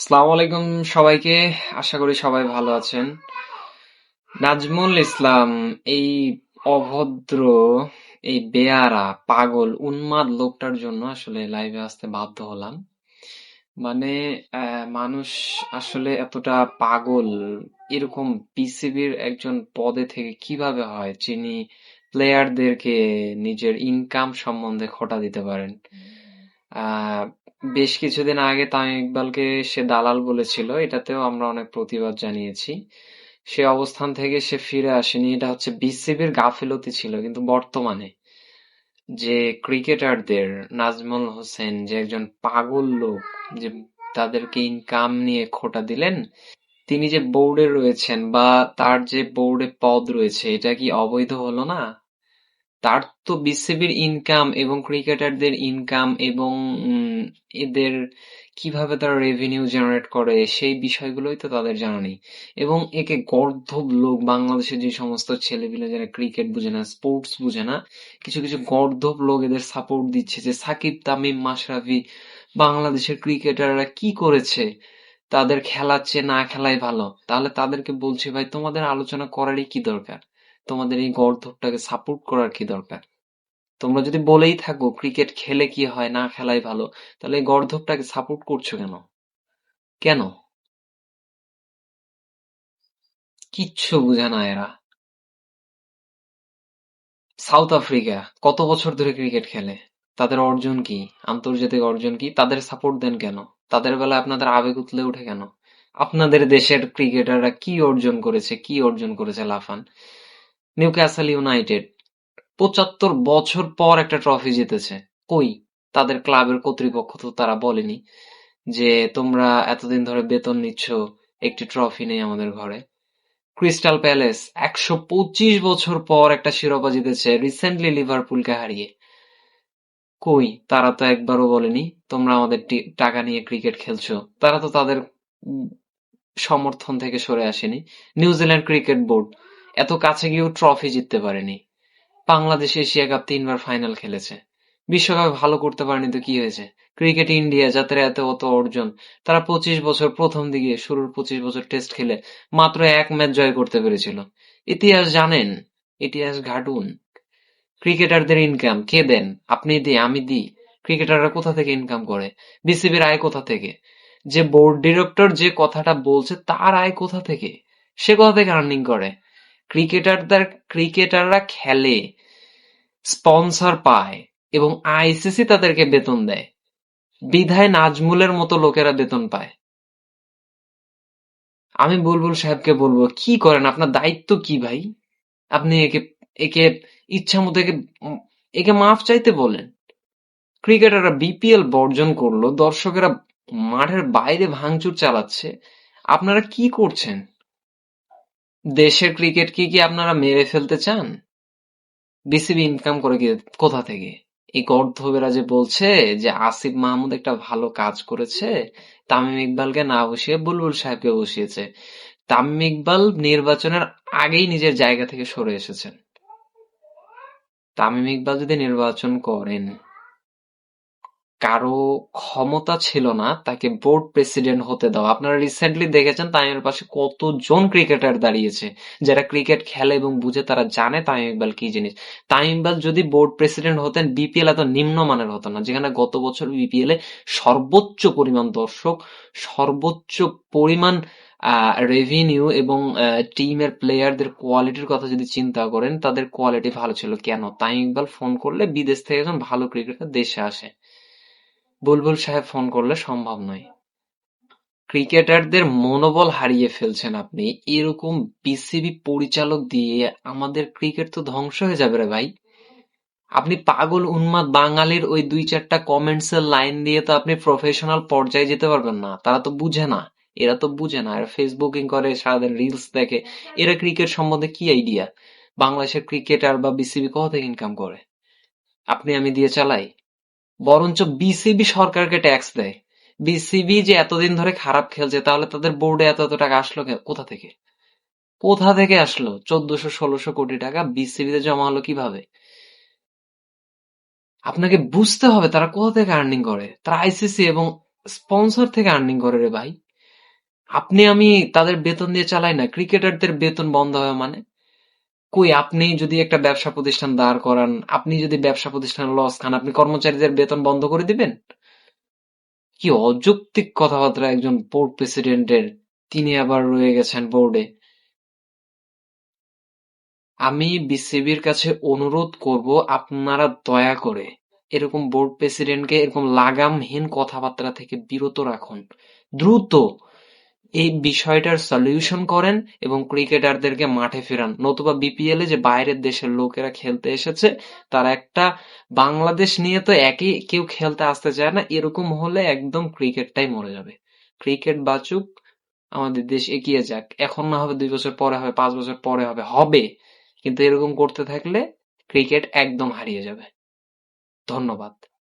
আসসালামু আলাইকুম সবাইকে, আশা করি সবাই ভালো আছেন। নাজমুল ইসলাম, এই অভদ্র, এই বেয়ারা, পাগল, উন্মাদ লোকটার জন্য আসলে লাইভে আসতে বাধ্য হলাম। মানে মানুষ আসলে এতটা পাগল, এরকম বিসিবির একজন পদে থেকে কীভাবে হয়, যিনি প্লেয়ারদেরকে নিজের ইনকাম সম্বন্ধে খোঁটা দিতে পারেন। বেশ কিছুদিন আগে তামিম ইকবালকে সে দালাল বলেছিল, এটাতেও আমরা অনেক প্রতিবাদ জানিয়েছি। সে অবস্থান থেকে সে ফিরে আসেনি, এটা হচ্ছে বিসিবির গাফিলতি ছিল, কিন্তু বর্তমানে যে ক্রিকেটারদের, নাজমুল হোসেন যে একজন পাগল লোক, যে তাদেরকে ইনকাম নিয়ে খোটা দিলেন, তিনি যে বোর্ডে রয়েছেন বা তার যে বোর্ডে পদ রয়েছে, এটা কি অবৈধ হলো না? তার তো বিসিবির ইনকাম এবং ক্রিকেটারদের ইনকাম এবং এদের কীভাবে তারা রেভিনিউ জেনারেট করে সেই বিষয়গুলোই তো তাদের জানা নেই। এবং একে গর্ধব লোক, বাংলাদেশের যে সমস্ত ছেলেপিলে যারা ক্রিকেট বুঝে না স্পোর্টস বুঝে না, কিছু কিছু গর্ধব লোক এদের সাপোর্ট দিচ্ছে যে সাকিব, তামিম, মাশরাফি, বাংলাদেশের ক্রিকেটাররা কি করেছে, তাদের খেলাচ্ছে না খেলাই ভালো। তাহলে তাদেরকে বলছি ভাই, তোমাদের আলোচনা করারই কি দরকার? তোমাদের এই গর্ধবটাকে সাপোর্ট করার কি দরকার? তোমরা যদি বলেই থাকো ক্রিকেট খেলে কি হয়, না খেলাই ভালো, তাহলে এই গর্ধবটাকে সাপোর্ট করছ কেন? কেন? কিচ্ছু বুঝে না এরা। সাউথ আফ্রিকা কত বছর ধরে ক্রিকেট খেলে? তাদের অর্জন কি? আন্তর্জাতিক অর্জন কি? তাদের সাপোর্ট দেন কেন? তাদের বেলায় আপনাদের আবেগ উতলে ওঠে কেন? আপনাদের দেশের ক্রিকেটাররা কি অর্জন করেছে, কি অর্জন করেছে লাফান? Newcastle United. পঁচাত্তর বছর পর একটা ট্রফি জিতেছে। কই? তাদের ক্লাবের কর্তৃপক্ষ তো তারা বলেনি যে, তোমরা এতদিন ধরে বেতন নিচ্ছ, একটি ট্রফি নেই আমাদের ঘরে। ক্রিস্টাল প্যালেস, একশো পঁচিশ বছর পর একটা শিরোপা জিতেছে রিসেন্টলি লিভারপুলকে হারিয়ে। কই? তারা তো একবারও বলেনি, তোমরা আমাদের টাকা নিয়ে ক্রিকেট খেলছো। তারা তো তাদের সমর্থন থেকে সরে আসেনি। নিউজিল্যান্ড ক্রিকেট বোর্ড এত কাছে গিয়েও ট্রফি জিততে পারেনি। বাংলাদেশ এশিয়া কাপ তিনবার ফাইনাল খেলেছে। বিশ্বকাপে ভালো করতে পারেনি তো কি হয়েছে? ক্রিকেট ইন্ডিয়া যাদের এত অত অর্জন, তারা পঁচিশ বছর প্রথম দিকে, শুরুর পঁচিশ বছর টেস্ট খেলে মাত্র এক ম্যাচ জয় করতে পেরেছিল। ইতিহাস জানেন, ইতিহাস ঘাটুন। ক্রিকেটারদের ইনকাম কে দেন? আপনি দিই আমি দিই। ক্রিকেটাররা কোথা থেকে ইনকাম করে? বিসিবির আয় কোথা থেকে? যে বোর্ড ডিরেক্টর যে কথাটা বলছে, তার আয় কোথা থেকে? সে কোথা থেকে আর্নিং করে? ক্রিকেটাররা খেলে, স্পন্সর পায় এবং আইসিসি তাদেরকে বেতন দেয়। বিধায় নাজমুলের মতো লোকেরা বেতন পায়। আমি বুলবুল সাহেবকে বলব, কি করেন? আপনার দায়িত্ব কি ভাই? আপনি একে একে ইচ্ছা মতো একে একে মাফ চাইতে বলেন। ক্রিকেটাররা বিপিএল বর্জন করল, দর্শকেরা মাঠের বাইরে ভাঙচুর চালাচ্ছে। আপনারা কি করছেন? দেশের ক্রিকেট কি কি আপনারা মেরে ফেলতে চান? বিসিবি ইনকাম করে কোথা থেকে? এই গর্ধবেরা যে বলছে যে আসিফ মাহমুদ একটা ভালো কাজ করেছে, তামিম ইকবালকে না বসিয়ে বুলবুল সাহেবকে বসিয়েছে। তামিম ইকবাল নির্বাচনের আগেই নিজের জায়গা থেকে সরে এসেছেন। তামিম ইকবাল যদি নির্বাচন করেন কারও ক্ষমতা ছিল না তাকে বোর্ড প্রেসিডেন্ট হতে দাও আপনারা রিসেন্টলি দেখেছেন তামিমের পাশে কতজন ক্রিকেটার দাঁড়িয়েছে। যারা ক্রিকেট খেলে এবং বুঝে তারা জানে তামিম ইকবাল কি জিনিস। তামিম ইকবাল যদি বোর্ড প্রেসিডেন্ট হতেন বিপিএল এত নিম্নমানের হতো না, যেখানে গত বছর বিপিএল সর্বোচ্চ পরিমাণ দর্শক, সর্বোচ্চ পরিমাণ রেভিনিউ এবং টিমের প্লেয়ারদের কোয়ালিটির কথা যদি চিন্তা করেন, তাদের কোয়ালিটি ভালো ছিল। কেন? তামিম ইকবাল ফোন করলে বিদেশ থেকে একজন ভালো ক্রিকেটার দেশে আসে। বুলবুল সাহেব ফোন করলে সম্ভব নয়। ক্রিকেটারদের মনোবল হারিয়ে ফেলছেন আপনি। এরকম বিসিবি পরিচালক দিয়ে আমাদের ক্রিকেট তো ধ্বংস হয়ে যাবে রে ভাই। আপনি পাগল উন্মাদ বাঙালির ওই দুই চারটা কমেন্টস এর লাইন দিয়ে তো আপনি প্রফেশনাল পর্যায়ে যেতে পারবেন না। তারা তো বুঝে না। এরা তো বুঝে না। এরা ফেসবুকিং করে, সারাদিন রিলস দেখে। এরা ক্রিকেট সম্বন্ধে কি আইডিয়া বাংলাদেশের ক্রিকেটার বা বিসিবি থেকে ইনকাম করে? আপনি আমি দিয়ে চালাই। বরঞ্চ বিসিবি সরকারকে ট্যাক্স দেয়। বিসিবি যে এতদিন ধরে খারাপ খেলছে, তাহলে তাদের বোর্ডে এত এত টাকা আসলো কোথা থেকে? কোথা থেকে আসলো? চোদ্দশো ষোলোশো কোটি টাকা বিসিবিতে জমা হলো কীভাবে? আপনাকে বুঝতে হবে তারা কোথা থেকে আর্নিং করে। তারা আইসিসি এবং স্পন্সর থেকে আর্নিং করে রে ভাই। আপনি আমি তাদের বেতন দিয়ে চালাই না ক্রিকেটারদের বেতন বন্ধ হবে মানে। কই, আপনি যদি একটা ব্যবসা প্রতিষ্ঠান দাঁড় করান, আপনি যদি ব্যবসা প্রতিষ্ঠানে লস খান, আপনি কর্মচারীদের বেতন বন্ধ করে দিবেন? কি অযৌক্তিক কথাবার্তা একজন বোর্ড প্রেসিডেন্টের তিনি আবার রয়ে গেছেন বোর্ডে আমি বিসিবির কাছে অনুরোধ করব, আপনারা দয়া করে এরকম বোর্ড প্রেসিডেন্টকে এরকম লাগামহীন কথাবার্তা থেকে বিরত রাখুন। দ্রুত! এই বিষয়টার সলিউশন করেন এবং ক্রিকেটারদেরকে মাঠে ফেরান। নতুবা বিপিএল এ যে বাইরের দেশের লোকেরা খেলতে এসেছে, তারা একটা বাংলাদেশ নিয়ে তো একই কেউ খেলতে আসতে চায় না, এরকম হলে একদম ক্রিকেটটাই মরে যাবে। ক্রিকেট বাঁচুক, আমাদের দেশ এগিয়ে যাক। এখন না হবে দুই বছর পরে হবে, পাঁচ বছর পরে হবে হবে। কিন্তু এরকম করতে থাকলে ক্রিকেট একদম হারিয়ে যাবে। ধন্যবাদ।